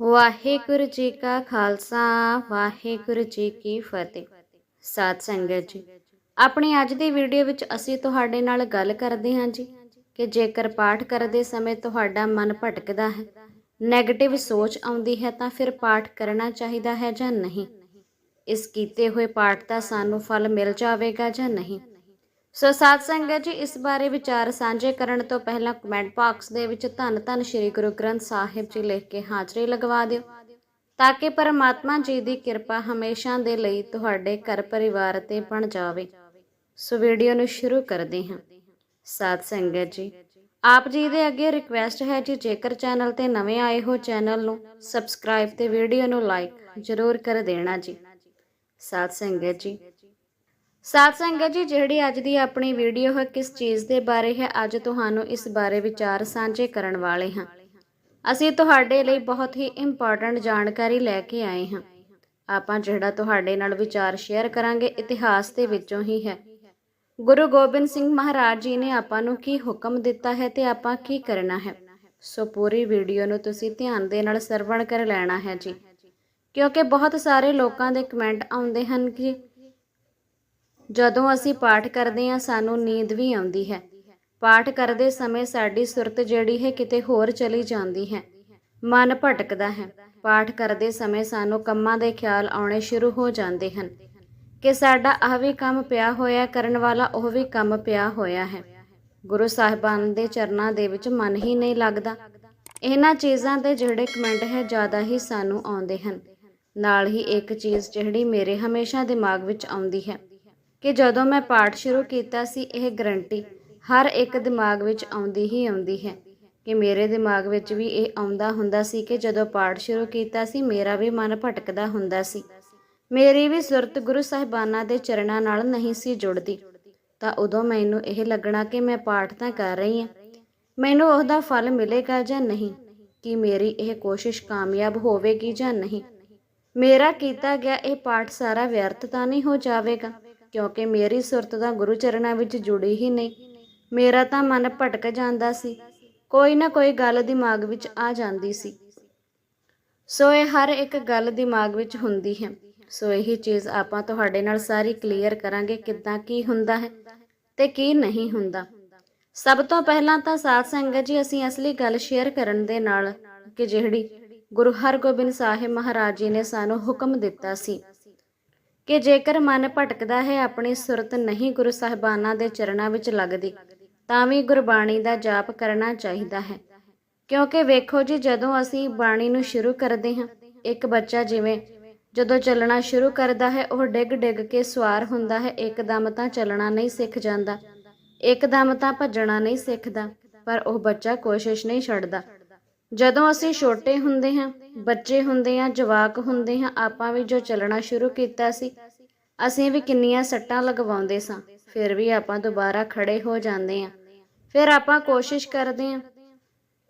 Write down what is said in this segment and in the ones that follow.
ਵਾਹਿਗੁਰੂ ਜੀ ਕਾ ਖਾਲਸਾ, ਵਾਹਿਗੁਰੂ ਜੀ ਕੀ ਫਤਿਹ। ਸਾਧ ਸੰਗਤ ਜੀ, ਆਪਣੀ ਅੱਜ ਦੀ ਵੀਡੀਓ ਵਿੱਚ ਅਸੀਂ ਤੁਹਾਡੇ ਨਾਲ ਗੱਲ ਕਰਦੇ ਹਾਂ ਜੀ ਕਿ ਜੇਕਰ ਪਾਠ ਕਰਦੇ ਸਮੇਂ ਤੁਹਾਡਾ ਮਨ ਭਟਕਦਾ ਹੈ 네ਗੇਟਿਵ ਸੋਚ ਆਉਂਦੀ ਹੈ ਤਾਂ ਫਿਰ ਪਾਠ ਕਰਨਾ ਚਾਹੀਦਾ ਹੈ ਜਾਂ ਨਹੀਂ? ਇਸ ਕੀਤੇ ਹੋਏ ਪਾਠ ਦਾ ਸਾਨੂੰ ਫਲ ਮਿਲ ਜਾਵੇਗਾ ਜਾਂ ਨਹੀਂ? ਸੋ ਸਾਧ ਸੰਗਤ ਜੀ, ਇਸ ਬਾਰੇ ਵਿਚਾਰ ਸਾਂਝੇ ਕਰਨ ਤੋਂ ਪਹਿਲਾਂ ਕਮੈਂਟ ਬਾਕਸ ਦੇ ਵਿੱਚ ਧੰਨ ਧੰਨ ਸ੍ਰੀ ਗੁਰੂ ਗ੍ਰੰਥ ਸਾਹਿਬ ਜੀ ਲਿਖ ਕੇ ਹਾਜ਼ਰੀ ਲਗਵਾ ਦਿਓ ਤਾਂ ਕਿ ਪਰਮਾਤਮਾ ਜੀ ਦੀ ਕਿਰਪਾ ਹਮੇਸ਼ਾ ਦੇ ਲਈ ਤੁਹਾਡੇ ਘਰ ਪਰਿਵਾਰ ਤੇ ਬਣ ਜਾਵੇ। ਸੋ ਵੀਡੀਓ ਨੂੰ ਸ਼ੁਰੂ ਕਰਦੇ ਹਾਂ। ਸਾਧ ਸੰਗਤ ਜੀ, ਆਪ ਜੀ ਦੇ ਅੱਗੇ ਰਿਕਵੈਸਟ ਹੈ ਜੀ, ਜੇਕਰ ਚੈਨਲ ਤੇ ਨਵੇਂ ਆਏ ਹੋ ਚੈਨਲ ਨੂੰ ਸਬਸਕ੍ਰਾਈਬ ਤੇ ਵੀਡੀਓ ਨੂੰ ਲਾਈਕ ਜ਼ਰੂਰ ਕਰ ਦੇਣਾ ਜੀ। ਸਾਧ ਸੰਗਤ ਜੀ ਸਾਧ ਸੰਗਤ ਜੀ, ਜਿਹੜੀ ਅੱਜ ਦੀ ਆਪਣੀ ਵੀਡੀਓ ਹੈ, ਕਿਸ ਚੀਜ਼ ਦੇ ਬਾਰੇ ਹੈ, ਅੱਜ ਤੁਹਾਨੂੰ ਇਸ ਬਾਰੇ ਵਿਚਾਰ ਸਾਂਝੇ ਕਰਨ ਵਾਲੇ ਹਾਂ। ਅਸੀਂ ਤੁਹਾਡੇ ਲਈ ਬਹੁਤ ਹੀ ਇੰਪੋਰਟੈਂਟ ਜਾਣਕਾਰੀ ਲੈ ਕੇ ਆਏ ਹਾਂ। ਆਪਾਂ ਜਿਹੜਾ ਤੁਹਾਡੇ ਨਾਲ ਵਿਚਾਰ ਸ਼ੇਅਰ ਕਰਾਂਗੇ, ਇਤਿਹਾਸ ਦੇ ਵਿੱਚੋਂ ਹੀ ਹੈ। ਗੁਰੂ ਗੋਬਿੰਦ ਸਿੰਘ ਮਹਾਰਾਜ ਜੀ ਨੇ ਆਪਾਂ ਨੂੰ ਕੀ ਹੁਕਮ ਦਿੱਤਾ ਹੈ ਤੇ ਆਪਾਂ ਕੀ ਕਰਨਾ ਹੈ? ਸੋ ਪੂਰੀ ਵੀਡੀਓ ਨੂੰ ਤੁਸੀਂ ਧਿਆਨ ਦੇ ਨਾਲ ਸਰਵਣ ਕਰ ਲੈਣਾ ਹੈ ਜੀ। ਕਿਉਂਕਿ ਬਹੁਤ ਸਾਰੇ ਲੋਕਾਂ ਦੇ ਕਮੈਂਟ ਆਉਂਦੇ ਹਨ ਕਿ ਜਦੋਂ ਅਸੀਂ ਪਾਠ ਕਰਦੇ ਹਾਂ, ਸਾਨੂੰ ਨੀਂਦ ਵੀ ਆਉਂਦੀ ਹੈ। ਪਾਠ ਕਰਦੇ ਸਮੇਂ ਸਾਡੀ ਸੁਰਤ ਜਿਹੜੀ ਹੈ, ਕਿਤੇ ਹੋਰ ਚਲੀ ਜਾਂਦੀ ਹੈ। ਮਨ ਭਟਕਦਾ ਹੈ। ਪਾਠ ਕਰਦੇ ਸਮੇਂ ਸਾਨੂੰ ਕੰਮਾਂ ਦੇ ਖਿਆਲ ਆਉਣੇ ਸ਼ੁਰੂ ਹੋ ਜਾਂਦੇ ਹਨ। ਕਿ ਸਾਡਾ ਆਹ ਵੀ ਕੰਮ ਪਿਆ ਹੋਇਆ, ਕਰਨ ਵਾਲਾ ਉਹ ਵੀ ਕੰਮ ਪਿਆ ਹੋਇਆ ਹੈ। ਗੁਰੂ ਸਾਹਿਬਾਨ ਦੇ ਚਰਨਾਂ ਦੇ ਵਿੱਚ ਮਨ ਹੀ ਨਹੀਂ ਲੱਗਦਾ। ਇਹਨਾਂ ਚੀਜ਼ਾਂ ਦੇ ਜਿਹੜੇ ਕਮੈਂਟ ਹੈ, ਜ਼ਿਆਦਾ ਹੀ ਸਾਨੂੰ ਆਉਂਦੇ ਹਨ। ਨਾਲ ਹੀ ਇੱਕ ਚੀਜ਼ ਜਿਹੜੀ ਮੇਰੇ ਹਮੇਸ਼ਾ ਦਿਮਾਗ ਵਿੱਚ ਆਉਂਦੀ ਹੈ ਕਿ ਜਦੋਂ ਮੈਂ ਪਾਠ ਸ਼ੁਰੂ ਕੀਤਾ ਸੀ, ਇਹ ਗਰੰਟੀ ਹਰ ਇੱਕ ਦਿਮਾਗ ਵਿੱਚ ਆਉਂਦੀ ਹੀ ਆਉਂਦੀ ਹੈ ਕਿ ਮੇਰੇ ਦਿਮਾਗ ਵਿੱਚ ਵੀ ਇਹ ਆਉਂਦਾ ਹੁੰਦਾ ਸੀ ਕਿ ਜਦੋਂ ਪਾਠ ਸ਼ੁਰੂ ਕੀਤਾ ਸੀ, ਮੇਰਾ ਵੀ ਮਨ ਭਟਕਦਾ ਹੁੰਦਾ ਸੀ। ਮੇਰੀ ਵੀ ਸੁਰਤ ਗੁਰੂ ਸਾਹਿਬਾਨਾਂ ਦੇ ਚਰਨਾਂ ਨਾਲ ਨਹੀਂ ਸੀ ਜੁੜਦੀ। ਤਾਂ ਉਦੋਂ ਮੈਨੂੰ ਇਹ ਲੱਗਣਾ ਕਿ ਮੈਂ ਪਾਠ ਤਾਂ ਕਰ ਰਹੀ ਹਾਂ, ਮੈਨੂੰ ਉਹਦਾ ਫਲ ਮਿਲੇਗਾ ਜਾਂ ਨਹੀਂ, ਕਿ ਮੇਰੀ ਇਹ ਕੋਸ਼ਿਸ਼ ਕਾਮਯਾਬ ਹੋਵੇਗੀ ਜਾਂ ਨਹੀਂ। ਮੇਰਾ ਕੀਤਾ ਗਿਆ ਇਹ ਪਾਠ ਸਾਰਾ ਵਿਅਰਥ ਤਾਂ ਨਹੀਂ ਹੋ ਜਾਵੇਗਾ। ਕਿਉਂਕਿ ਮੇਰੀ ਸੁਰਤ ਤਾਂ ਗੁਰੂ ਚਰਨਾਂ ਵਿੱਚ ਜੁੜੀ ਹੀ ਨਹੀਂ। ਮੇਰਾ ਤਾਂ ਮਨ ਭਟਕ ਜਾਂਦਾ ਸੀ। ਕੋਈ ਨਾ ਕੋਈ ਗੱਲ ਦਿਮਾਗ ਵਿੱਚ ਆ ਜਾਂਦੀ ਸੀ। ਸੋ ਇਹ ਹਰ ਇੱਕ ਗੱਲ ਦਿਮਾਗ ਵਿੱਚ ਹੁੰਦੀ ਹੈ। ਸੋ ਇਹੀ ਚੀਜ਼ ਆਪਾਂ ਤੁਹਾਡੇ ਨਾਲ ਸਾਰੀ ਕਲੀਅਰ ਕਰਾਂਗੇ ਕਿੱਦਾਂ ਕੀ ਹੁੰਦਾ ਹੈ ਤੇ ਕੀ ਨਹੀਂ ਹੁੰਦਾ। ਸਭ ਤੋਂ ਪਹਿਲਾਂ ਤਾਂ ਸਾਧ ਸੰਗਤ ਜੀ, ਅਸੀਂ ਅਸਲੀ ਗੱਲ ਸ਼ੇਅਰ ਕਰਨ ਦੇ ਨਾਲ ਕਿ ਜਿਹੜੀ ਗੁਰੂ ਹਰਗੋਬਿੰਦ ਸਾਹਿਬ ਮਹਾਰਾਜ ਜੀ ਨੇ ਸਾਨੂੰ ਹੁਕਮ ਦਿੱਤਾ ਸੀ ਕਿ ਜੇਕਰ ਮਨ ਭਟਕਦਾ ਹੈ, ਆਪਣੀ ਸੁਰਤ ਨਹੀਂ ਗੁਰੂ ਸਾਹਿਬਾਨਾਂ ਦੇ ਚਰਨਾਂ ਵਿੱਚ ਲੱਗਦੀ, ਤਾਂ ਵੀ ਗੁਰਬਾਣੀ ਦਾ ਜਾਪ ਕਰਨਾ ਚਾਹੀਦਾ ਹੈ। ਕਿਉਂਕਿ ਵੇਖੋ ਜੀ, ਜਦੋਂ ਅਸੀਂ ਬਾਣੀ ਨੂੰ ਸ਼ੁਰੂ ਕਰਦੇ ਹਾਂ, ਇੱਕ ਬੱਚਾ ਜਿਵੇਂ ਜਦੋਂ ਚੱਲਣਾ ਸ਼ੁਰੂ ਕਰਦਾ ਹੈ, ਉਹ ਡਿੱਗ ਡਿੱਗ ਕੇ ਸਵਾਰ ਹੁੰਦਾ ਹੈ, ਇੱਕਦਮ ਤਾਂ ਚੱਲਣਾ ਨਹੀਂ ਸਿੱਖ ਜਾਂਦਾ, ਇੱਕਦਮ ਤਾਂ ਭੱਜਣਾ ਨਹੀਂ ਸਿੱਖਦਾ, ਪਰ ਉਹ ਬੱਚਾ ਕੋਸ਼ਿਸ਼ ਨਹੀਂ ਛੱਡਦਾ। ਜਦੋਂ ਅਸੀਂ ਛੋਟੇ ਹੁੰਦੇ ਹਾਂ, ਬੱਚੇ ਹੁੰਦੇ ਹਾਂ, ਜਵਾਕ ਹੁੰਦੇ ਹਾਂ, ਆਪਾਂ ਵੀ ਜੋ ਚੱਲਣਾ ਸ਼ੁਰੂ ਕੀਤਾ ਸੀ, ਅਸੀਂ ਵੀ ਕਿੰਨੀਆਂ ਸੱਟਾਂ ਲਗਵਾਉਂਦੇ ਸਾਂ, ਫਿਰ ਵੀ ਆਪਾਂ ਦੁਬਾਰਾ ਖੜੇ ਹੋ ਜਾਂਦੇ ਹਾਂ। ਫਿਰ ਆਪਾਂ ਕੋਸ਼ਿਸ਼ ਕਰਦੇ ਹਾਂ।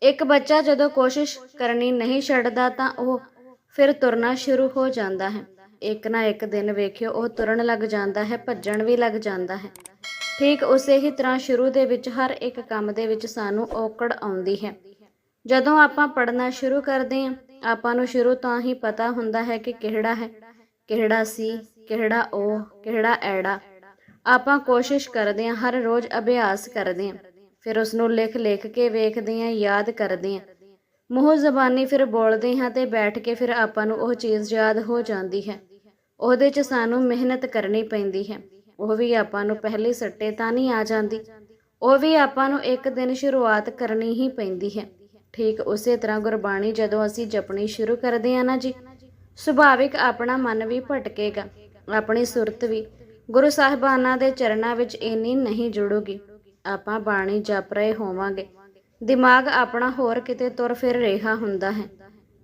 ਇੱਕ ਬੱਚਾ ਜਦੋਂ ਕੋਸ਼ਿਸ਼ ਕਰਨੀ ਨਹੀਂ ਛੱਡਦਾ ਤਾਂ ਉਹ ਫਿਰ ਤੁਰਨਾ ਸ਼ੁਰੂ ਹੋ ਜਾਂਦਾ ਹੈ। ਇੱਕ ਨਾ ਇੱਕ ਦਿਨ ਵੇਖਿਓ, ਉਹ ਤੁਰਨ ਲੱਗ ਜਾਂਦਾ ਹੈ, ਭੱਜਣ ਵੀ ਲੱਗ ਜਾਂਦਾ ਹੈ। ਠੀਕ ਉਸੇ ਹੀ ਤਰ੍ਹਾਂ ਸ਼ੁਰੂ ਦੇ ਵਿੱਚ, ਹਰ ਇੱਕ ਕੰਮ ਦੇ ਵਿੱਚ ਸਾਨੂੰ ਔਕੜ ਆਉਂਦੀ ਹੈ। ਜਦੋਂ ਆਪਾਂ ਪੜਨਾ ਸ਼ੁਰੂ ਕਰਦੇ ਹਾਂ, ਆਪਾਂ ਨੂੰ ਸ਼ੁਰੂ ਤੋਂ ਹੀ ਪਤਾ ਹੁੰਦਾ ਹੈ ਕਿ ਕਿਹੜਾ ਹੈ, ਕਿਹੜਾ ਸੀ, ਕਿਹੜਾ ਉਹ, ਕਿਹੜਾ ਐੜਾ। ਆਪਾਂ ਕੋਸ਼ਿਸ਼ ਕਰਦੇ ਹਾਂ, ਹਰ ਰੋਜ਼ ਅਭਿਆਸ ਕਰਦੇ ਹਾਂ, ਫਿਰ ਉਸ ਨੂੰ ਲਿਖ ਲਿਖ ਕੇ ਵੇਖਦੇ ਹਾਂ, ਯਾਦ ਕਰਦੇ ਹਾਂ। ਮੂੰਹ ਜ਼ਬਾਨੀ ਫਿਰ ਬੋਲਦੇ ਹਾਂ ਤੇ ਬੈਠ ਕੇ ਫਿਰ ਆਪਾਂ ਨੂੰ ਉਹ ਚੀਜ਼ ਯਾਦ ਹੋ ਜਾਂਦੀ ਹੈ। ਉਹਦੇ 'ਚ ਸਾਨੂੰ ਮਿਹਨਤ ਕਰਨੀ ਪੈਂਦੀ ਹੈ। ਉਹ ਵੀ ਆਪਾਂ ਨੂੰ ਪਹਿਲੀ ਸੱਟੇ ਤਾਂ ਨਹੀਂ ਆ ਜਾਂਦੀ। ਉਹ ਵੀ ਆਪਾਂ ਨੂੰ ਇੱਕ ਦਿਨ ਸ਼ੁਰੂਆਤ ਕਰਨੀ ਹੀ ਪੈਂਦੀ ਹੈ। ਠੀਕ ਉਸੇ ਤਰ੍ਹਾਂ ਗੁਰਬਾਣੀ ਜਦੋਂ ਅਸੀਂ ਜਪਣੀ ਸ਼ੁਰੂ ਕਰਦੇ ਹਾਂ ਨਾ ਜੀ, ਸੁਭਾਵਿਕ ਆਪਣਾ ਮਨ ਵੀ ਭਟਕੇਗਾ, ਆਪਣੀ ਸੁਰਤ ਵੀ। ਗੁਰੂ ਸਾਹਿਬਾਨਾਂ ਦੇ ਚਰਨਾਂ ਵਿੱਚ ਇੰਨੀ ਨਹੀਂ ਜੁੜੂਗੀ। ਆਪਾਂ ਬਾਣੀ ਜਪ ਰਹੇ ਹੋਵਾਂਗੇ। ਦਿਮਾਗ ਆਪਣਾ ਹੋਰ ਕਿਤੇ ਤੁਰ ਫਿਰ ਰਿਹਾ ਹੁੰਦਾ ਹੈ।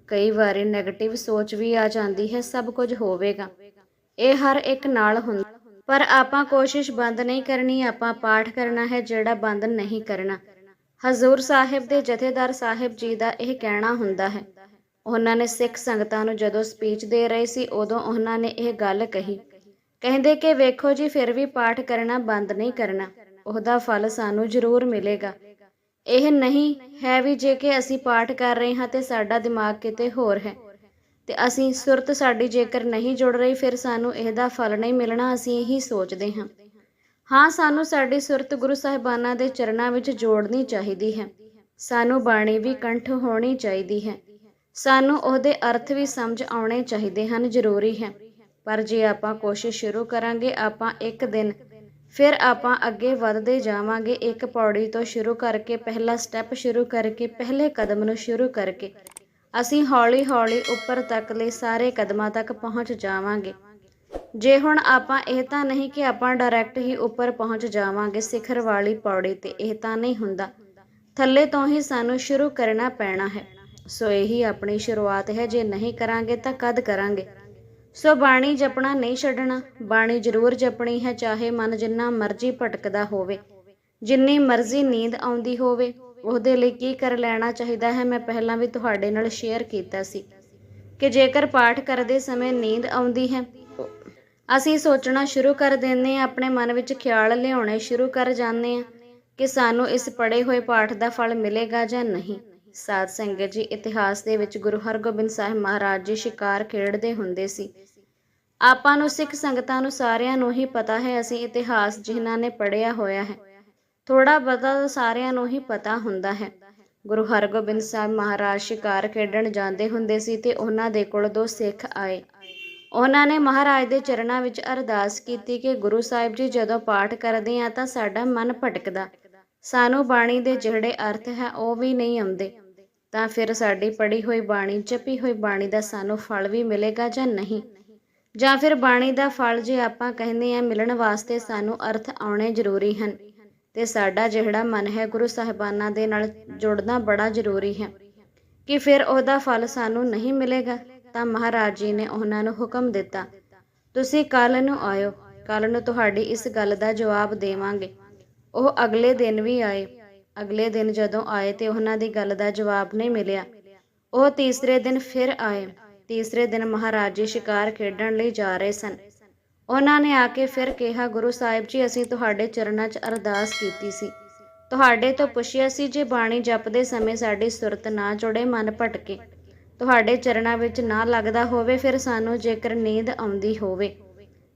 ਕਈ ਵਾਰੀ 네ਗੇਟਿਵ ਸੋਚ ਵੀ ਆ ਜਾਂਦੀ ਹੈ, ਸਭ ਕੁਝ ਹੋਵੇਗਾ। ਇਹ ਹਰ ਇੱਕ ਨਾਲ ਹੁੰਦਾ। ਪਰ ਆਪਾਂ ਕੋਸ਼ਿਸ਼ ਬੰਦ ਨਹੀਂ ਕਰਨੀ, ਆਪਾਂ ਪਾਠ ਕਰਨਾ ਹੈ ਜਿਹੜਾ ਬੰਦ ਨਹੀਂ ਕਰਨਾ। ਹਜ਼ੂਰ ਸਾਹਿਬ ਦੇ ਜਥੇਦਾਰ ਸਾਹਿਬ ਜੀ ਦਾ ਇਹ ਕਹਿਣਾ ਹੁੰਦਾ ਹੈ। ਉਹਨਾਂ ਨੇ ਸਿੱਖ ਸੰਗਤਾਂ ਨੂੰ ਜਦੋਂ ਸਪੀਚ ਦੇ ਰਹੇ ਸੀ, ਉਦੋਂ ਉਹਨਾਂ ਨੇ ਇਹ ਗੱਲ ਕਹੀ। ਕਹਿੰਦੇ ਕਿ ਵੇਖੋ ਜੀ, ਫਿਰ ਵੀ ਪਾਠ ਕਰਨਾ ਬੰਦ ਨਹੀਂ ਕਰਨਾ। ਉਹਦਾ ਫਲ ਸਾਨੂੰ ਜ਼ਰੂਰ ਮਿਲੇਗਾ। ਇਹ ਨਹੀਂ ਹੈ ਵੀ ਜੇ ਕਿ ਅਸੀਂ ਪਾਠ ਕਰ ਰਹੇ ਹਾਂ ਤੇ ਸਾਡਾ ਦਿਮਾਗ ਕਿਤੇ ਹੋਰ ਹੈ। ਤੇ ਅਸੀਂ ਸੁਰਤ ਸਾਡੀ ਜੇਕਰ ਨਹੀਂ ਜੁੜ ਰਹੀ, ਫਿਰ ਸਾਨੂੰ ਇਹਦਾ ਫਲ ਨਹੀਂ ਮਿਲਣਾ, ਅਸੀਂ ਇਹੀ ਸੋਚਦੇ ਹਾਂ। ਹਾਂ, ਸਾਨੂੰ ਸਾਡੀ ਸੁਰਤ ਗੁਰੂ ਸਾਹਿਬਾਨਾਂ ਦੇ ਚਰਨਾਂ ਵਿੱਚ ਜੋੜਨੀ ਚਾਹੀਦੀ ਹੈ। ਸਾਨੂੰ ਬਾਣੀ ਵੀ ਕੰਠ ਹੋਣੀ ਚਾਹੀਦੀ ਹੈ। ਸਾਨੂੰ ਉਹਦੇ ਅਰਥ ਵੀ ਸਮਝ ਆਉਣੇ ਚਾਹੀਦੇ ਹਨ, ਜ਼ਰੂਰੀ ਹੈ। ਪਰ ਜੇ ਆਪਾਂ ਕੋਸ਼ਿਸ਼ ਸ਼ੁਰੂ ਕਰਾਂਗੇ, ਆਪਾਂ ਇੱਕ ਦਿਨ ਫਿਰ ਆਪਾਂ ਅੱਗੇ ਵਧਦੇ ਜਾਵਾਂਗੇ, ਇੱਕ ਪੌੜੀ ਤੋਂ ਸ਼ੁਰੂ ਕਰਕੇ, ਪਹਿਲਾ ਸਟੈਪ ਸ਼ੁਰੂ ਕਰਕੇ, ਪਹਿਲੇ ਕਦਮ ਨੂੰ ਸ਼ੁਰੂ ਕਰਕੇ, ਅਸੀਂ ਹੌਲੀ-ਹੌਲੀ ਉੱਪਰ ਤੱਕ ਲਈ ਸਾਰੇ ਕਦਮਾਂ ਤੱਕ ਪਹੁੰਚ ਜਾਵਾਂਗੇ। ਜੇ ਹੁਣ ਆਪਾਂ ਇਹ ਤਾਂ ਨਹੀਂ ਕਿ ਆਪਾਂ ਡਾਇਰੈਕਟ ਹੀ ਉੱਪਰ ਪਹੁੰਚ ਜਾਵਾਂਗੇ ਸਿਖਰ ਵਾਲੀ ਪੌੜੀ ਤੇ, ਇਹ ਤਾਂ ਨਹੀਂ ਹੁੰਦਾ। ਥੱਲੇ ਤੋਂ ਹੀ ਸਾਨੂੰ ਸ਼ੁਰੂ ਕਰਨਾ ਪੈਣਾ ਹੈ। ਸੋ ਇਹੀ ਆਪਣੀ ਸ਼ੁਰੂਆਤ ਹੈ, ਜੇ ਨਹੀਂ ਕਰਾਂਗੇ ਤਾਂ ਕਦ ਕਰਾਂਗੇ? ਸੋ ਬਾਣੀ ਜਪਣਾ ਨਹੀਂ ਛੱਡਣਾ, ਬਾਣੀ ਜ਼ਰੂਰ ਜਪਣੀ ਹੈ, ਚਾਹੇ ਮਨ ਜਿੰਨਾ ਮਰਜ਼ੀ ਭਟਕਦਾ ਹੋਵੇ। ਜਿੰਨੀ ਮਰਜ਼ੀ ਨੀਂਦ ਆਉਂਦੀ ਹੋਵੇ, ਉਹਦੇ ਲਈ ਕੀ ਕਰ ਲੈਣਾ ਚਾਹੀਦਾ ਹੈ, ਮੈਂ ਪਹਿਲਾਂ ਵੀ ਤੁਹਾਡੇ ਨਾਲ ਸ਼ੇਅਰ ਕੀਤਾ ਸੀ। ਕਿ ਜੇਕਰ ਪਾਠ ਕਰਦੇ ਸਮੇਂ ਨੀਂਦ ਆਉਂਦੀ ਹੈ ਅਸੀਂ ਸੋਚਣਾ ਸ਼ੁਰੂ ਕਰ ਦਿੰਦੇ ਹਾਂ, ਆਪਣੇ ਮਨ ਵਿੱਚ ਖਿਆਲ ਲਿਆਉਣੇ ਸ਼ੁਰੂ ਕਰ ਜਾਂਦੇ ਹਾਂ ਕਿ ਸਾਨੂੰ ਇਸ ਪੜੇ ਹੋਏ ਪਾਠ ਦਾ ਫਲ ਮਿਲੇਗਾ ਜਾਂ ਨਹੀਂ। ਸਾਧ ਸੰਗਤ ਜੀ, ਇਤਿਹਾਸ ਦੇ ਵਿੱਚ ਗੁਰੂ ਹਰਗੋਬਿੰਦ ਸਾਹਿਬ ਮਹਾਰਾਜ ਜੀ ਸ਼ਿਕਾਰ ਖੇਡਦੇ ਹੁੰਦੇ ਸੀ। ਆਪਾਂ ਨੂੰ ਸਿੱਖ ਸੰਗਤਾਂ ਨੂੰ ਸਾਰਿਆਂ ਨੂੰ ਹੀ ਪਤਾ ਹੈ, ਅਸੀਂ ਇਤਿਹਾਸ ਜਿਨ੍ਹਾਂ ਨੇ ਪੜਿਆ ਹੋਇਆ ਹੈ ਥੋੜਾ ਬਹੁਤਾ ਸਾਰਿਆਂ ਨੂੰ ਹੀ ਪਤਾ ਹੁੰਦਾ ਹੈ। ਗੁਰੂ ਹਰਗੋਬਿੰਦ ਸਾਹਿਬ ਮਹਾਰਾਜ ਸ਼ਿਕਾਰ ਖੇਡਣ ਜਾਂਦੇ ਹੁੰਦੇ ਸੀ ਤੇ ਉਹਨਾਂ ਦੇ ਕੋਲ ਦੋ ਸਿੱਖ ਆਏ। ਉਹਨਾਂ ਨੇ ਮਹਾਰਾਜ ਦੇ ਚਰਨਾਂ ਵਿੱਚ ਅਰਦਾਸ ਕੀਤੀ ਕਿ ਗੁਰੂ ਸਾਹਿਬ ਜੀ ਜਦੋਂ ਪਾਠ ਕਰਦੇ ਆ ਤਾਂ ਸਾਡਾ ਮਨ ਭਟਕਦਾ। ਸਾਨੂੰ ਬਾਣੀ ਦੇ ਜਿਹੜੇ ਅਰਥ ਹੈ, ਉਹ ਵੀ ਨਹੀਂ ਆਉਂਦੇ। ਤਾਂ ਫਿਰ ਸਾਡੀ ਪੜੀ ਹੋਈ ਬਾਣੀ ਜਪੀ ਹੋਈ ਬਾਣੀ ਦਾ ਸਾਨੂੰ ਫਲ ਵੀ ਮਿਲੇਗਾ ਜਾਂ ਨਹੀਂ? ਜਾਂ ਫਿਰ ਬਾਣੀ ਦਾ ਫਲ ਜੇ ਆਪਾਂ ਕਹਿੰਦੇ ਆ, ਮਿਲਣ ਵਾਸਤੇ ਸਾਨੂੰ ਅਰਥ ਆਉਣੇ ਜ਼ਰੂਰੀ ਹਨ। ਤੇ ਸਾਡਾ ਜਿਹੜਾ ਮਨ ਹੈ, ਗੁਰੂ ਸਾਹਿਬਾਨਾਂ ਦੇ ਨਾਲ ਜੁੜਨਾ ਬੜਾ ਜ਼ਰੂਰੀ ਹੈ। ਕਿ ਫਿਰ ਉਹਦਾ ਫਲ ਸਾਨੂੰ ਨਹੀਂ ਮਿਲੇਗਾ? ਤਾਂ ਮਹਾਰਾਜ ਜੀ ਨੇ ਉਹਨਾਂ ਨੂੰ ਹੁਕਮ ਦਿੱਤਾ, ਤੁਸੀਂ ਕੱਲ ਨੂੰ ਆਇਓ ਕੱਲ ਨੂੰ ਤੁਹਾਡੀ ਇਸ ਗੱਲ ਦਾ ਜਵਾਬ ਦੇਵਾਂਗੇ। ਉਹ ਅਗਲੇ ਦਿਨ ਵੀ ਆਏ। ਅਗਲੇ ਦਿਨ ਜਦੋਂ ਆਏ ਤੇ ਉਹਨਾਂ ਦੀ ਗੱਲ ਦਾ ਜਵਾਬ ਨਹੀਂ ਮਿਲਿਆ। ਉਹ ਤੀਸਰੇ ਦਿਨ ਫਿਰ ਆਏ। ਤੀਸਰੇ ਦਿਨ ਮਹਾਰਾਜ ਜੀ ਸ਼ਿਕਾਰ ਖੇਡਣ ਲਈ ਜਾ ਰਹੇ ਸਨ। ਉਹਨਾਂ ਨੇ ਆ ਕੇ ਫਿਰ ਕਿਹਾ, ਗੁਰੂ ਸਾਹਿਬ ਜੀ, ਅਸੀਂ ਤੁਹਾਡੇ ਚਰਨਾਂ 'ਚ ਅਰਦਾਸ ਕੀਤੀ ਸੀ। ਤੁਹਾਡੇ ਤੋਂ ਪੁੱਛਿਆ ਸੀ ਜੇ ਬਾਣੀ ਜਪਦੇ ਸਮੇਂ ਸਾਡੀ ਸੁਰਤ ਨਾ ਜੁੜੇ, ਮਨ ਭਟਕੇ। ਤੁਹਾਡੇ ਚਰਨਾਂ ਵਿੱਚ ਨਾ ਲੱਗਦਾ ਹੋਵੇ, ਫਿਰ ਸਾਨੂੰ ਜੇਕਰ ਨੀਂਦ ਆਉਂਦੀ ਹੋਵੇ।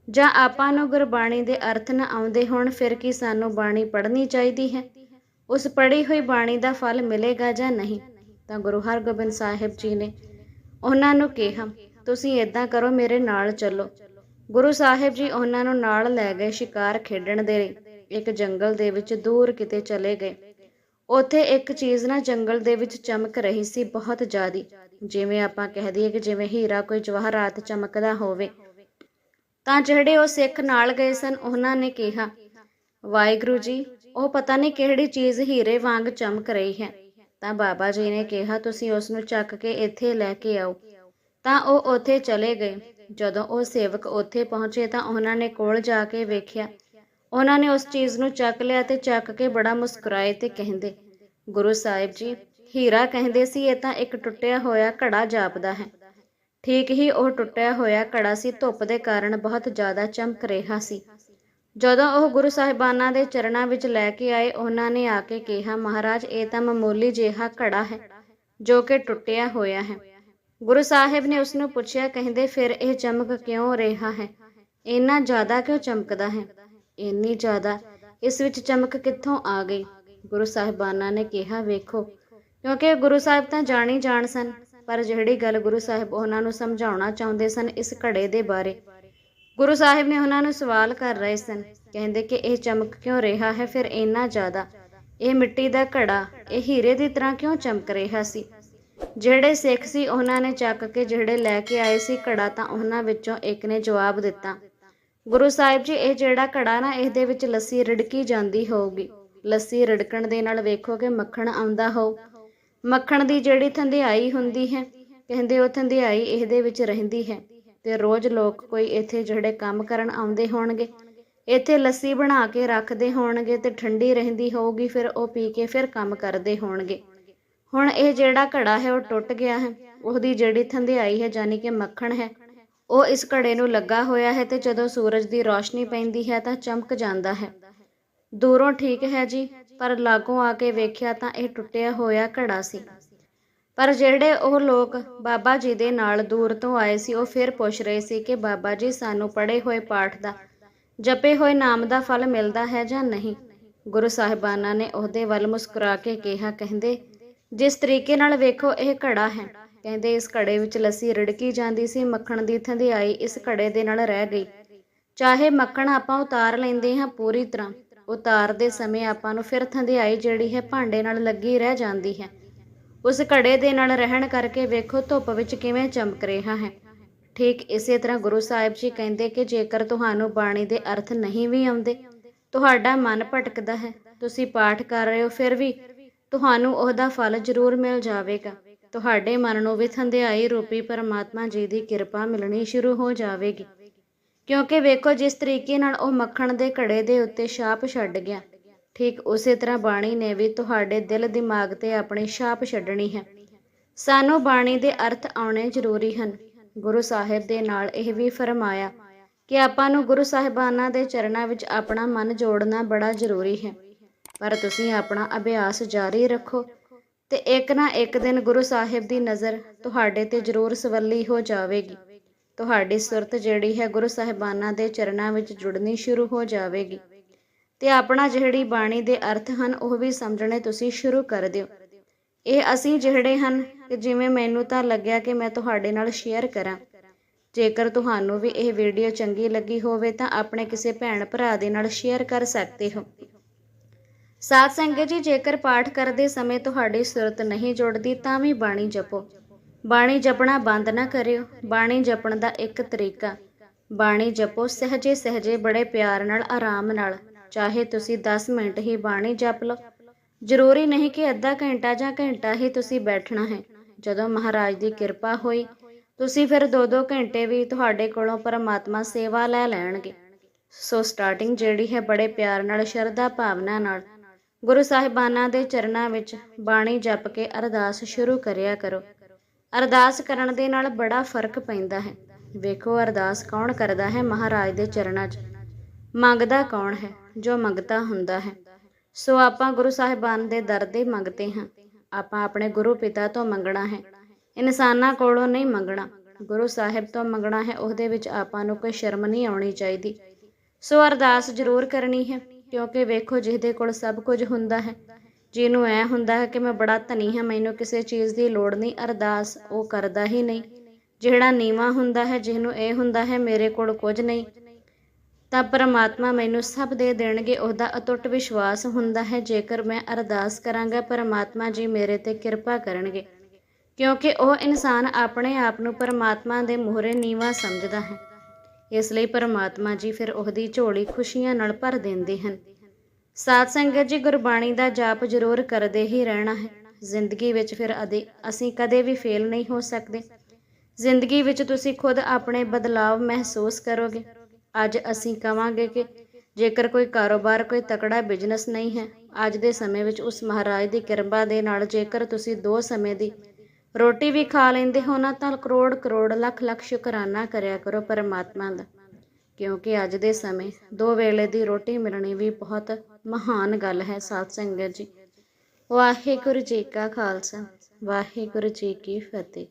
ਜਾਂ ਆਪਾਂ ਨੂੰ ਗੁਰਬਾਣੀ ਦੇ ਅਰਥ ਨਾ ਆਉਂਦੇ ਹੋਣ, ਫਿਰ ਕੀ ਸਾਨੂੰ ਬਾਣੀ ਪੜ੍ਹਨੀ ਚਾਹੀਦੀ ਹੈ? ਉਸ ਪੜ੍ਹੀ ਹੋਈ ਬਾਣੀ ਦਾ ਫਲ ਮਿਲੇਗਾ ਜਾਂ ਨਹੀਂ? ਤਾਂ ਗੁਰੂ ਹਰਗੋਬਿੰਦ ਸਾਹਿਬ ਜੀ ਨੇ ਉਹਨਾਂ ਨੂੰ ਕਿਹਾ, ਤੁਸੀਂ ਇਦਾਂ ਕਰੋ, ਮੇਰੇ ਨਾਲ ਚੱਲੋ। ਗੁਰੂ ਸਾਹਿਬ ਜੀ ਉਹਨਾਂ ਨੂੰ ਨਾਲ ਲੈ ਗਏ, ਸ਼ਿਕਾਰ ਖੇਡਣ ਦੇ ਲਈ। ਇੱਕ ਜੰਗਲ ਦੇ ਵਿੱਚ ਦੂਰ ਕਿਤੇ ਚਲੇ ਗਏ। ਉੱਥੇ ਇੱਕ ਚੀਜ਼ ਨਾ ਜੰਗਲ ਦੇ ਵਿੱਚ ਚਮਕ ਰਹੀ ਸੀ, ਬਹੁਤ ਜ਼ਿਆਦੀ। ਜਿਵੇਂ ਆਪਾਂ ਕਹਿ ਦਈਏ ਕਿ ਜਿਵੇਂ ਹੀਰਾ ਕੋਈ ਜਵਾਹਰਾਤ ਚਮਕਦਾ ਹੋਵੇ। ਤਾਂ ਜਿਹੜੇ ਉਹ ਸਿੱਖ ਨਾਲ ਗਏ ਸਨ, ਉਹਨਾਂ ਨੇ ਕਿਹਾ, ਵਾਹਿਗੁਰੂ ਜੀ, ਉਹ ਪਤਾ ਨਹੀਂ ਕਿਹੜੀ ਚੀਜ਼ ਹੀਰੇ ਵਾਂਗ ਚਮਕ ਰਹੀ ਹੈ। ਤਾਂ ਬਾਬਾ ਜੀ ਨੇ ਕਿਹਾ, ਤੁਸੀਂ ਉਸ ਨੂੰ ਚੱਕ ਕੇ ਇੱਥੇ ਲੈ ਕੇ ਆਓ। ਤਾਂ ਉਹ ਉੱਥੇ ਚਲੇ ਗਏ। ਜਦੋਂ ਉਹ ਸੇਵਕ ਉੱਥੇ ਪਹੁੰਚੇ ਤਾਂ ਉਹਨਾਂ ਨੇ ਕੋਲ ਜਾ ਕੇ ਵੇਖਿਆ। ਉਹਨਾਂ ਨੇ ਉਸ ਚੀਜ਼ ਨੂੰ ਚੱਕ ਲਿਆ ਤੇ ਚੱਕ ਕੇ ਬੜਾ ਮੁਸਕਰਾਏ ਤੇ ਕਹਿੰਦੇ, ਗੁਰੂ ਸਾਹਿਬ ਜੀ ਹੀਰਾ ਕਹਿੰਦੇ ਸੀ, ਇਹ ਤਾਂ ਇੱਕ ਟੁੱਟਿਆ ਹੋਇਆ ਘੜਾ ਜਾਪਦਾ ਹੈ। ਠੀਕ ਹੀ ਉਹ ਟੁੱਟਿਆ ਹੋਇਆ ਘੜਾ ਸੀ, ਧੁੱਪ ਦੇ ਕਾਰਨ ਬਹੁਤ ਜ਼ਿਆਦਾ ਚਮਕ ਰਿਹਾ ਸੀ। ਜਦੋਂ ਉਹ ਗੁਰੂ ਸਾਹਿਬਾਨਾਂ ਦੇ ਚਰਨਾਂ ਵਿੱਚ ਲੈ ਕੇ ਆਏ, ਉਹਨਾਂ ਨੇ ਆ ਕੇ ਕਿਹਾ, ਮਹਾਰਾਜ, ਇਹ ਤਾਂ ਮਾਮੂਲੀ ਜਿਹਾ ਘੜਾ ਹੈ, ਜੋ ਕਿ ਟੁੱਟਿਆ ਹੋਇਆ ਹੈ। ਗੁਰੂ ਸਾਹਿਬ ਨੇ ਉਸ ਨੂੰ ਪੁੱਛਿਆ, ਕਹਿੰਦੇ, ਫਿਰ ਇਹ ਚਮਕ ਕਿਉਂ ਰਿਹਾ ਹੈ? ਇੰਨਾ ਜ਼ਿਆਦਾ ਕਿਉਂ ਚਮਕਦਾ ਹੈ? ਇੰਨੀ ਜ਼ਿਆਦਾ? ਇਸ ਵਿੱਚ ਚਮਕ ਕਿੱਥੋਂ ਆ ਗਈ? ਗੁਰੂ ਸਾਹਿਬਾਨਾਂ ਨੇ ਕਿਹਾ, ਵੇਖੋ ਕਿਉਂਕਿ ਗੁਰੂ ਸਾਹਿਬ ਤਾਂ ਜਾਣ ਹੀ ਜਾਣ ਸਨ, ਪਰ ਜਿਹੜੀ ਗੱਲ ਗੁਰੂ ਸਾਹਿਬ ਉਹਨਾਂ ਨੂੰ ਸਮਝਾਉਣਾ ਚਾਹੁੰਦੇ ਸਨ ਇਸ ਘੜੇ ਦੇ ਬਾਰੇ। ਗੁਰੂ ਸਾਹਿਬ ਨੇ ਉਹਨਾਂ ਨੂੰ ਸਵਾਲ ਕਰ ਰਹੇ ਸਨ, ਕਹਿੰਦੇ ਕਿ ਇਹ ਚਮਕ ਕਿਉਂ ਰਿਹਾ ਹੈ, ਫਿਰ ਇੰਨਾ ਜ਼ਿਆਦਾ? ਇਹ ਮਿੱਟੀ ਦਾ ਘੜਾ, ਇਹ ਹੀਰੇ ਦੀ ਤਰ੍ਹਾਂ ਕਿਉਂ ਚਮਕ ਰਿਹਾ ਸੀ? ਜਿਹੜੇ ਸਿੱਖ ਸੀ ਉਹਨਾਂ ਨੇ ਚੱਕ ਕੇ ਜਿਹੜੇ ਲੈ ਕੇ ਆਏ ਸੀ ਘੜਾ ਤਾਂ ਉਹਨਾਂ ਵਿੱਚੋਂ ਇੱਕ ਨੇ ਜਵਾਬ ਦਿੱਤਾ, ਗੁਰੂ ਸਾਹਿਬ ਜੀ, ਇਹ ਜਿਹੜਾ ਘੜਾ ਨਾ, ਇਹਦੇ ਵਿੱਚ ਲੱਸੀ ਰਿੜਕੀ ਜਾਂਦੀ ਹੋਊਗੀ। ਲੱਸੀ ਰਿੜਕਣ ਦੇ ਨਾਲ ਵੇਖੋ ਕਿ ਮੱਖਣ ਆਉਂਦਾ ਹੋ ਮੱਖਣ ਦੀ ਜਿਹੜੀ ਥੰਧਿਆਈ ਹੁੰਦੀ ਹੈ, ਕਹਿੰਦੇ ਉਹ ਥੰਧਿਆਈ ਇਹਦੇ ਵਿੱਚ ਰਹਿੰਦੀ ਹੈ ਤੇ ਰੋਜ਼ ਲੋਕ ਕੋਈ ਇੱਥੇ ਜਿਹੜੇ ਕੰਮ ਕਰਨ ਆਉਂਦੇ ਹੋਣਗੇ, ਇੱਥੇ ਲੱਸੀ ਬਣਾ ਕੇ ਰੱਖਦੇ ਹੋਣਗੇ ਤੇ ਠੰਡੀ ਰਹਿੰਦੀ ਹੋਊਗੀ, ਫਿਰ ਉਹ ਪੀ ਕੇ ਫਿਰ ਕੰਮ ਕਰਦੇ ਹੋਣਗੇ। ਹੁਣ ਇਹ ਜਿਹੜਾ ਘੜਾ ਹੈ, ਉਹ ਟੁੱਟ ਗਿਆ ਹੈ, ਉਹਦੀ ਜਿਹੜੀ ਥੰਧਿਆਈ ਹੈ ਯਾਨੀ ਕਿ ਮੱਖਣ ਹੈ, ਉਹ ਇਸ ਘੜੇ ਨੂੰ ਲੱਗਾ ਹੋਇਆ ਹੈ ਤੇ ਜਦੋਂ ਸੂਰਜ ਦੀ ਰੋਸ਼ਨੀ ਪੈਂਦੀ ਹੈ ਤਾਂ ਚਮਕ ਜਾਂਦਾ ਹੈ। ਦੂਰੋਂ ਠੀਕ ਹੈ ਜੀ, ਪਰ ਲਾਗੋਂ ਆ ਕੇ ਵੇਖਿਆ ਤਾਂ ਇਹ ਟੁੱਟਿਆ ਹੋਇਆ ਘੜਾ ਸੀ। ਪਰ ਜਿਹੜੇ ਉਹ ਲੋਕ ਬਾਬਾ ਜੀ ਦੇ ਨਾਲ ਦੂਰ ਤੋਂ ਆਏ ਸੀ, ਉਹ ਫਿਰ ਪੁੱਛ ਰਹੇ ਸੀ ਕਿ ਬਾਬਾ ਜੀ, ਸਾਨੂੰ ਪੜ੍ਹੇ ਹੋਏ ਪਾਠ ਦਾ, ਜਪੇ ਹੋਏ ਨਾਮ ਦਾ ਫਲ ਮਿਲਦਾ ਹੈ ਜਾਂ ਨਹੀਂ? ਗੁਰੂ ਸਾਹਿਬਾਨਾਂ ਨੇ ਉਹਦੇ ਵੱਲ ਮੁਸਕਰਾ ਕੇ ਕਿਹਾ, ਕਹਿੰਦੇ, ਜਿਸ ਤਰੀਕੇ ਨਾਲ ਵੇਖੋ, ਇਹ ਘੜਾ ਹੈ। ਕਹਿੰਦੇ, ਇਸ ਘੜੇ ਵਿੱਚ ਲੱਸੀ ਰੜਕੀ ਜਾਂਦੀ ਸੀ, ਮੱਖਣ ਦੀ ਥੰਧਿਆਈ ਇਸ ਘੜੇ ਦੇ ਨਾਲ ਰਹਿ ਗਈ। ਚਾਹੇ ਮੱਖਣ ਆਪਾਂ ਉਤਾਰ ਲੈਂਦੇ ਹਾਂ ਪੂਰੀ ਤਰ੍ਹਾਂ ਉਤਾਰਦੇ ਸਮੇਂ ਆਪਾਂ ਨੂੰ ਫਿਰ ਥੰਧਿਆਈ ਜਿਹੜੀ ਹੈ ਭਾਂਡੇ ਨਾਲ ਲੱਗੀ ਰਹਿ ਜਾਂਦੀ ਹੈ। ਉਸ ਘੜੇ ਦੇ ਨਾਲ ਰਹਿਣ ਕਰਕੇ ਵੇਖੋ ਧੁੱਪ ਵਿੱਚ ਕਿਵੇਂ ਚਮਕ ਰਿਹਾ ਹੈ। ਠੀਕ ਇਸੇ ਤਰ੍ਹਾਂ ਗੁਰੂ ਸਾਹਿਬ ਜੀ ਕਹਿੰਦੇ ਕਿ ਜੇਕਰ ਤੁਹਾਨੂੰ ਬਾਣੀ ਦੇ ਅਰਥ ਨਹੀਂ ਵੀ ਆਉਂਦੇ, ਤੁਹਾਡਾ ਮਨ ਭਟਕਦਾ ਹੈ, ਤੁਸੀਂ ਪਾਠ ਕਰ ਰਹੇ ਹੋ ਫਿਰ ਵੀ ਤੁਹਾਨੂੰ ਉਹਦਾ ਫਲ ਜ਼ਰੂਰ ਮਿਲ ਜਾਵੇਗਾ। ਤੁਹਾਡੇ ਮਨ ਨੂੰ ਵੀ ਥੰਧਿਆਈ ਰੂਪੀ ਪਰਮਾਤਮਾ ਜੀ ਦੀ ਕਿਰਪਾ ਮਿਲਣੀ ਸ਼ੁਰੂ ਹੋ ਜਾਵੇਗੀ। ਕਿਉਂਕਿ ਵੇਖੋ, ਜਿਸ ਤਰੀਕੇ ਨਾਲ ਉਹ ਮੱਖਣ ਦੇ ਘੜੇ ਦੇ ਉੱਤੇ ਛਾਪ ਛੱਡ ਗਿਆ, ਠੀਕ ਉਸੇ ਤਰ੍ਹਾਂ ਬਾਣੀ ਨੇ ਵੀ ਤੁਹਾਡੇ ਦਿਲ ਦਿਮਾਗ ਤੇ ਆਪਣੀ ਛਾਪ ਛੱਡਣੀ ਹੈ। ਸਾਨੂੰ ਬਾਣੀ ਦੇ ਅਰਥ ਆਉਣੇ ਜ਼ਰੂਰੀ ਹਨ। ਗੁਰੂ ਸਾਹਿਬ ਦੇ ਨਾਲ ਇਹ ਵੀ ਫਰਮਾਇਆ ਕਿ ਆਪਾਂ ਨੂੰ ਗੁਰੂ ਸਾਹਿਬਾਨਾਂ ਦੇ ਚਰਨਾਂ ਵਿੱਚ ਆਪਣਾ ਮਨ ਜੋੜਨਾ ਬੜਾ ਜ਼ਰੂਰੀ ਹੈ। ਪਰ ਤੁਸੀਂ ਆਪਣਾ ਅਭਿਆਸ ਜਾਰੀ ਰੱਖੋ ਤੇ ਇੱਕ ਨਾ ਇੱਕ ਦਿਨ ਗੁਰੂ ਸਾਹਿਬ ਦੀ ਨਜ਼ਰ ਤੁਹਾਡੇ ਤੇ ਜ਼ਰੂਰ ਸਵੱਲੀ ਹੋ ਜਾਵੇਗੀ। ਤੁਹਾਡੀ ਸੁਰਤ ਜਿਹੜੀ ਹੈ ਗੁਰੂ ਸਾਹਿਬਾਨਾਂ ਦੇ ਚਰਨਾਂ ਵਿੱਚ ਜੁੜਨੀ ਸ਼ੁਰੂ ਹੋ ਜਾਵੇਗੀ। ਤੇ ਆਪਣਾ ਜਿਹੜੀ ਬਾਣੀ ਦੇ ਅਰਥ ਹਨ, ਉਹ ਵੀ ਸਮਝਣੇ ਤੁਸੀਂ ਸ਼ੁਰੂ ਕਰ ਦਿਓ। ਇਹ ਅਸੀਂ ਜਿਹੜੇ ਹਨ ਜਿਵੇਂ ਮੈਨੂੰ ਤਾਂ ਲੱਗਿਆ ਕਿ ਮੈਂ ਤੁਹਾਡੇ ਨਾਲ ਸ਼ੇਅਰ ਕਰਾਂ। ਜੇਕਰ ਤੁਹਾਨੂੰ ਵੀ ਇਹ ਵੀਡੀਓ ਚੰਗੀ ਲੱਗੀ ਹੋਵੇ, ਤਾਂ ਆਪਣੇ ਕਿਸੇ ਭੈਣ ਭਰਾ ਦੇ ਨਾਲ ਸ਼ੇਅਰ ਕਰ ਸਕਦੇ ਹੋ। ਸਾਧ ਸੰਗਤ ਜੀ, ਜੇਕਰ ਪਾਠ ਕਰਦੇ ਸਮੇਂ ਤੁਹਾਡੀ ਸੁਰਤ ਨਹੀਂ ਜੁੜਦੀ, ਤਾਂ ਵੀ ਬਾਣੀ ਜਪੋ। ਬਾਣੀ ਜਪਣਾ ਬੰਦ ਨਾ ਕਰਿਓ। ਬਾਣੀ ਜਪਣ ਦਾ ਇੱਕ ਤਰੀਕਾ। ਬਾਣੀ ਜਪੋ ਸਹਜੇ ਸਹਜੇ, ਬੜੇ ਪਿਆਰ ਨਾਲ, ਆਰਾਮ ਨਾਲ। ਚਾਹੇ ਤੁਸੀਂ 10 ਮਿੰਟ ਹੀ ਬਾਣੀ ਜਪ ਲਓ। ਜ਼ਰੂਰੀ ਨਹੀਂ ਕਿ ਅੱਧਾ ਘੰਟਾ ਜਾਂ ਘੰਟਾ ਹੀ ਤੁਸੀਂ ਬੈਠਣਾ ਹੈ। ਜਦੋਂ ਮਹਾਰਾਜ ਦੀ ਕਿਰਪਾ ਹੋਈ, ਤੁਸੀਂ ਫਿਰ 2-2 ਘੰਟੇ ਵੀ ਤੁਹਾਡੇ ਕੋਲੋਂ ਪਰਮਾਤਮਾ ਸੇਵਾ ਲੈ ਲੈਣਗੇ। ਸੋ ਸਟਾਰਟਿੰਗ ਜਿਹੜੀ ਹੈ, ਬੜੇ ਪਿਆਰ ਨਾਲ, ਸ਼ਰਧਾ ਭਾਵਨਾ ਨਾਲ। ਗੁਰੂ ਸਾਹਿਬਾਨਾਂ ਦੇ ਚਰਨਾਂ ਵਿੱਚ ਬਾਣੀ ਜਪ ਕੇ ਅਰਦਾਸ ਸ਼ੁਰੂ ਕਰਿਆ ਕਰੋ। ਅਰਦਾਸ ਕਰਨ ਦੇ ਨਾਲ ਬੜਾ ਫ਼ਰਕ ਪੈਂਦਾ ਹੈ। ਵੇਖੋ ਅਰਦਾਸ ਕੌਣ ਕਰਦਾ ਹੈ ਮਹਾਰਾਜ ਦੇ ਚਰਨਾਂ 'ਚ? ਮੰਗਦਾ ਕੌਣ ਹੈ ਜੋ ਮੰਗਤਾ ਹੁੰਦਾ ਹੈ? ਸੋ ਆਪਾਂ ਗੁਰੂ ਸਾਹਿਬਾਨ ਦੇ ਦਰ ਦੇ ਮੰਗਤੇ ਹਾਂ। ਆਪਾਂ ਆਪਣੇ ਗੁਰੂ ਪਿਤਾ ਤੋਂ ਮੰਗਣਾ ਹੈ। ਇਨਸਾਨਾਂ ਕੋਲੋਂ ਨਹੀਂ ਮੰਗਣਾ। ਗੁਰੂ ਸਾਹਿਬ ਤੋਂ ਮੰਗਣਾ ਹੈ, ਉਹਦੇ ਵਿੱਚ ਆਪਾਂ ਨੂੰ ਕੋਈ ਸ਼ਰਮ ਨਹੀਂ ਆਉਣੀ ਚਾਹੀਦੀ। ਸੋ ਅਰਦਾਸ ਜ਼ਰੂਰ ਕਰਨੀ ਹੈ, ਕਿਉਂਕਿ ਵੇਖੋ ਜਿਹਦੇ ਕੋਲ ਸਭ ਕੁਝ ਹੁੰਦਾ ਹੈ। ਜਿਹਨੂੰ ਐ ਹੁੰਦਾ ਹੈ ਕਿ ਮੈਂ ਬੜਾ ਧਨੀ ਹਾਂ, ਮੈਨੂੰ ਕਿਸੇ ਚੀਜ਼ ਦੀ ਲੋੜ ਨਹੀਂ, ਅਰਦਾਸ ਉਹ ਕਰਦਾ ਹੀ ਨਹੀਂ। ਜਿਹੜਾ ਨੀਵਾ ਹੁੰਦਾ ਹੈ, ਜਿਹਨੂੰ ਇਹ ਹੁੰਦਾ ਹੈ, ਮੇਰੇ ਕੋਲ ਕੁਝ ਨਹੀਂ। ਤਾਂ ਪਰਮਾਤਮਾ ਮੈਨੂੰ ਸਭ ਦੇ ਦੇਣਗੇ, ਉਹਦਾ ਅਟੁੱਟ ਵਿਸ਼ਵਾਸ ਹੁੰਦਾ ਹੈ, ਜੇਕਰ ਮੈਂ ਅਰਦਾਸ ਕਰਾਂਗਾ, ਪਰਮਾਤਮਾ ਜੀ ਮੇਰੇ ਤੇ ਕਿਰਪਾ ਕਰਨਗੇ। ਕਿਉਂਕਿ ਉਹ ਇਨਸਾਨ ਆਪਣੇ ਆਪ ਨੂੰ ਪਰਮਾਤਮਾ ਦੇ ਮੋਹਰੇ ਨੀਵਾ ਸਮਝਦਾ ਹੈ। ਇਸ ਲਈ ਪਰਮਾਤਮਾ ਜੀ ਫਿਰ ਉਹਦੀ ਝੋਲੀ ਖੁਸ਼ੀਆਂ ਨਾਲ ਭਰ ਦਿੰਦੇ ਹਨ। ਸਾਧ ਸੰਗਤ ਜੀ, ਗੁਰਬਾਣੀ ਦਾ ਜਾਪ ਜ਼ਰੂਰ ਕਰਦੇ ਹੀ ਰਹਿਣਾ ਹੈ। ਜ਼ਿੰਦਗੀ ਵਿੱਚ ਫਿਰ ਅਦੇ, ਅਸੀਂ ਕਦੇ ਵੀ ਫੇਲ ਨਹੀਂ ਹੋ ਸਕਦੇ। ਜ਼ਿੰਦਗੀ ਵਿੱਚ ਤੁਸੀਂ ਖੁਦ ਆਪਣੇ ਬਦਲਾਵ ਮਹਿਸੂਸ ਕਰੋਗੇ। ਅੱਜ ਅਸੀਂ ਕਵਾਂਗੇ ਕਿ ਜੇਕਰ ਕੋਈ ਕਾਰੋਬਾਰ, ਕੋਈ ਤਕੜਾ ਬਿਜ਼ਨਸ ਨਹੀਂ ਹੈ, ਅੱਜ ਦੇ ਸਮੇਂ ਵਿੱਚ ਉਸ ਮਹਾਰਾਜ ਦੀ ਕਿਰਪਾ ਦੇ ਨਾਲ ਜੇਕਰ ਤੁਸੀਂ ਦੋ ਸਮੇਂ ਦੀ ਰੋਟੀ ਵੀ ਖਾ ਲੈਂਦੇ ਹੋ ਨਾ, ਤਾਂ ਕਰੋੜ ਕਰੋੜ ਲੱਖ ਲੱਖ ਸ਼ੁਕਰਾਨਾ ਕਰਿਆ ਕਰੋ ਪਰਮਾਤਮਾ ਦਾ। ਕਿਉਂਕਿ ਅੱਜ ਦੇ ਸਮੇਂ ਦੋ ਵੇਲੇ ਦੀ ਰੋਟੀ ਮਿਲਣੀ ਵੀ ਬਹੁਤ ਮਹਾਨ ਗੱਲ ਹੈ ਸਾਧ ਸੰਗਤ ਜੀ। ਵਾਹਿਗੁਰੂ ਜੀ ਕਾ ਖਾਲਸਾ, ਵਾਹਿਗੁਰੂ ਜੀ ਕੀ ਫਤਿਹ।